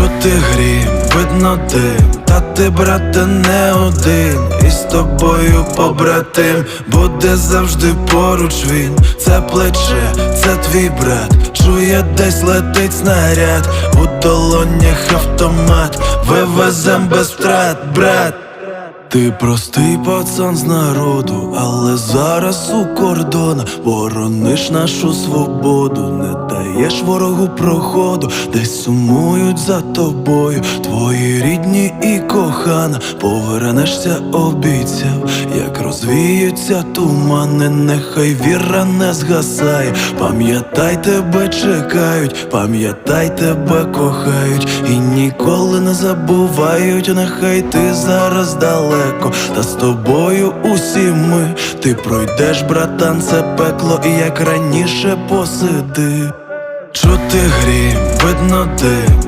Чути грім, видно дим, та ти, брате, не один, і з тобою побратим буде завжди поруч він. Це плече, це твій брат. Чує, десь летить снаряд, у долонях автомат, вивезем без втрат, брат. Ти простий пацан з народу, але зараз у кордона Ворониш нашу свободу, не даєш ворогу проходу, десь сумують за тобою, твої рідні і кохана, повернешся, обіцяв, як розвіються тумани, нехай віра не згасає. Пам'ятай, тебе чекають, пам'ятай, тебе кохають, і ніколи не забувають, нехай ти зараз далеко, та з тобою усі ми. Ти пройдеш, братан, це пекло, і як раніше посиди. Чути грім, видно дим,